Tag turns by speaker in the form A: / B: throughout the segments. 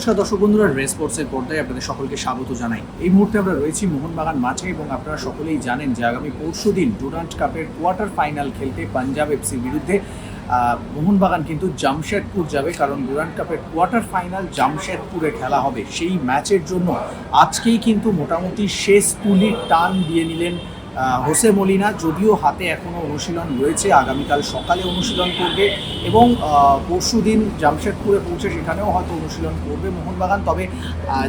A: নমস্কার দর্শক বন্ধুরা রেস স্পোর্টসের পর্দায় আপনাদের সকলকে স্বাগত জানাই। এই মুহূর্তে আমরা রয়েছি মোহনবাগান মাঠে এবং আপনারা সকলেই জানেন যে আগামী পরশু দিন ডুরান্ট কাপের কোয়ার্টার ফাইনাল খেলতে পাঞ্জাব এফসির বিরুদ্ধে মোহনবাগান কিন্তু জামশেদপুর যাবে কারণ ডুরান্ট কাপের কোয়ার্টার ফাইনাল জামশেদপুরে খেলা হবে। সেই ম্যাচের জন্য আজকেই কিন্তু মোটামুটি শেষ তুলির টান দিয়ে নিলেন হোসে মলিনা, যদিও হাতে এখনও অনুশীলন রয়েছে, আগামীকাল সকালে অনুশীলন করবে এবং পরশু দিন জামশেদপুরে পৌঁছে সেখানেও হয়তো অনুশীলন করবে মোহনবাগান। তবে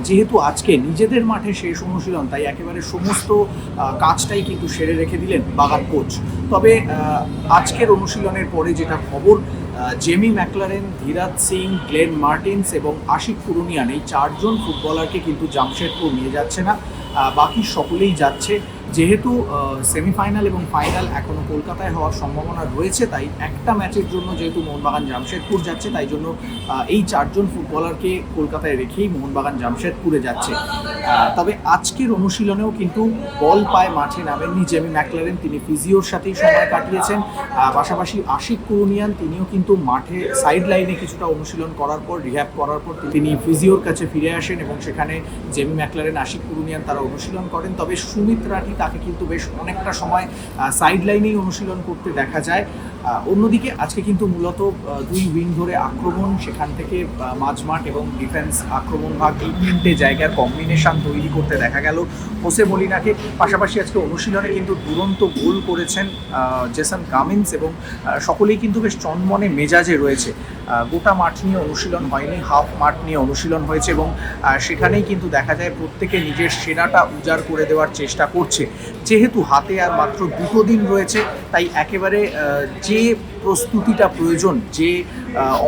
A: যেহেতু আজকে নিজেদের মাঠে শেষ অনুশীলন, তাই একেবারে সমস্ত কাজটাই কিন্তু সেরে রেখে দিলেন বাগান কোচ। তবে আজকের অনুশীলনের পরে যেটা খবর Jamie Maclaren, Dheeraj Singh, Glan Martins এবং আশিক কুরুনিয়ান, এই চারজন ফুটবলারকে কিন্তু জামশেদপুর নিয়ে যাচ্ছে না। বাকি সকলেই যাচ্ছে। যেহেতু সেমিফাইনাল এবং ফাইনাল এখনও কলকাতায় হওয়ার সম্ভাবনা রয়েছে, তাই একটা ম্যাচের জন্য যেহেতু মোহনবাগান জামশেদপুর যাচ্ছে, তাই জন্য এই চারজন ফুটবলারকে কলকাতায় রেখেই মোহনবাগান জামশেদপুরে যাচ্ছে। তবে আজকের অনুশীলনেও কিন্তু বল পায় মাঠে নামেননি জেমি ম্যাকলারেন, তিনি ফিজিওর সাথেই সময় কাটিয়েছেন। পাশাপাশি আশিক কুরুনিয়ান, তিনিও কিন্তু মাঠে সাইড লাইনে কিছুটা অনুশীলন করার পর রিহ্যাব করার পর তিনি ফিজিওর কাছে ফিরে আসেন এবং সেখানে জেমি ম্যাকলারেন, আশিক কুরুনিয়ান তারা অনুশীলন করেন। তবে সুমিত রাঠি তাকে কিন্তু বেশ অনেকটা সময় সাইড লাইনেই অনুশীলন করতে দেখা যায়। অন্যদিকে আজকে কিন্তু মূলত দুই উইং ধরে আক্রমণ, সেখান থেকে মাঝমাঠ এবং ডিফেন্স আক্রমণ ভাগ এই তিনটে জায়গার কম্বিনেশন তৈরি করতে দেখা গেল। হোসে মলিনাকে পাশাপাশি আজকে অনুশীলনে কিন্তু দুরন্ত গোল করেছেন জেসন কামিন্স এবং সকলেই কিন্তু বেশ চনমনে মেজাজে রয়েছে। গোটা মাঠ নিয়ে অনুশীলন হয়নি হাফ মাঠ নিয়ে অনুশীলন হয়েছে এবং সেখানেই কিন্তু দেখা যায় প্রত্যেকে নিজের সেরাটা উজাড় করে দেওয়ার চেষ্টা করছে। যেহেতু হাতে আর মাত্র দুটো দিন রয়েছে, তাই একেবারে যে প্রস্তুতিটা প্রয়োজন, যে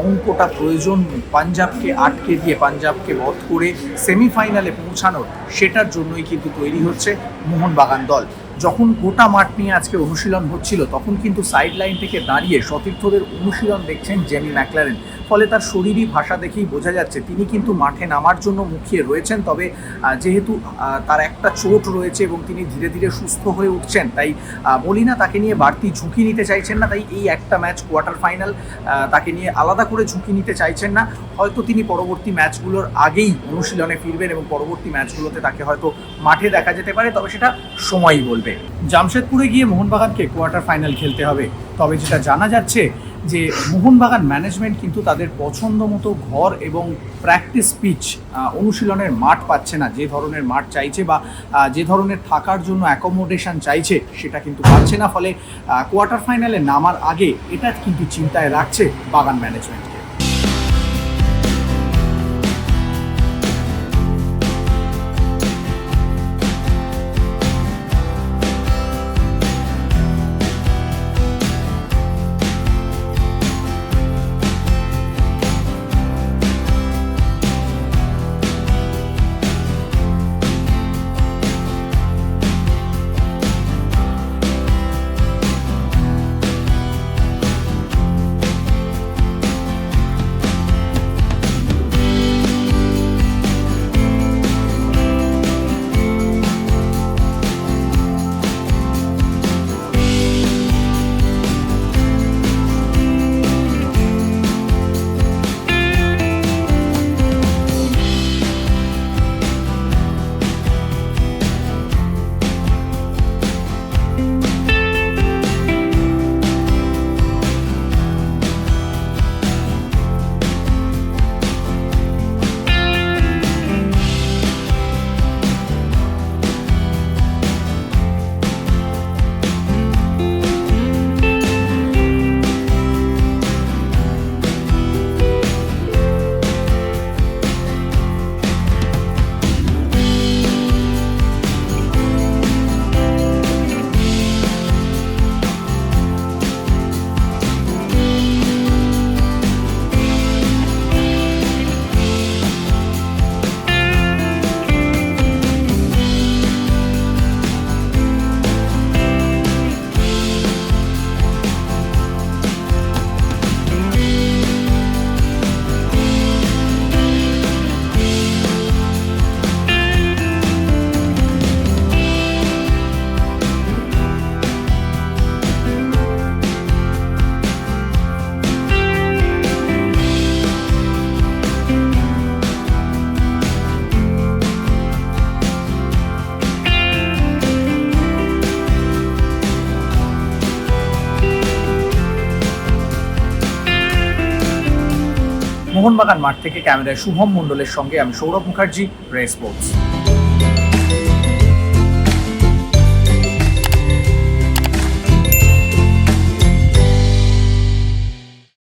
A: অঙ্কটা প্রয়োজন পাঞ্জাবকে আটকে দিয়ে, পাঞ্জাবকে বধ করে সেমিফাইনালে পৌঁছানোর, সেটার জন্যই কিন্তু তৈরি হচ্ছে মোহনবাগান দল। যখন গোটা মাঠ নিয়ে আজকে অনুশীলন হচ্ছিল তখন কিন্তু সাইড লাইন থেকে দাঁড়িয়ে সতীর্থদের অনুশীলন দেখছেন জেমি ম্যাকলারেন ফলে তার শরীরী ভাষা দেখেই বোঝা যাচ্ছে তিনি কিন্তু মাঠে নামার জন্য মুখিয়ে রয়েছেন তবে যেহেতু তার একটা চোট রয়েছে এবং তিনি ধীরে ধীরে সুস্থ হয়ে উঠছেন তাই আহ, মলিনা তাকে নিয়ে বাড়তি ঝুঁকি নিতে চাইছেন না তাই এই একটা ম্যাচ কোয়ার্টার ফাইনাল তাকে নিয়ে আলাদা করে ঝুঁকি নিতে চাইছেন না। হয়তো তিনি পরবর্তী ম্যাচগুলোর আগেই অনুশীলনে ফিরবেন এবং পরবর্তী ম্যাচগুলোতে তাকে হয়তো মাঠে দেখা যেতে পারে তবে সেটা সময়ই বলবে। জামশেদপুরে গিয়ে মোহনবাগানকে কোয়ার্টার ফাইনাল খেলতে হবে। তবে যেটা জানা যাচ্ছে যে মোহনবাগান ম্যানেজমেন্ট কিন্তু তাদের পছন্দ মতো ঘর এবং প্র্যাকটিস পিচ অনুশীলনের মাঠ পাচ্ছে না। যে ধরনের মাঠ চাইছে বা যে ধরনের থাকার জন্য অ্যাকোমোডেশন চাইছে সেটা কিন্তু পাচ্ছে না। ফলে কোয়ার্টার ফাইনালে নামার আগে এটা কিন্তু চিন্তায় রাখছে বাগান ম্যানেজমেন্টকে মোহনবাগান মাঠ থেকে ক্যামেরায় শুভম মণ্ডলের সঙ্গে আমি সৌরভ মুখার্জি রে স্পোর্টস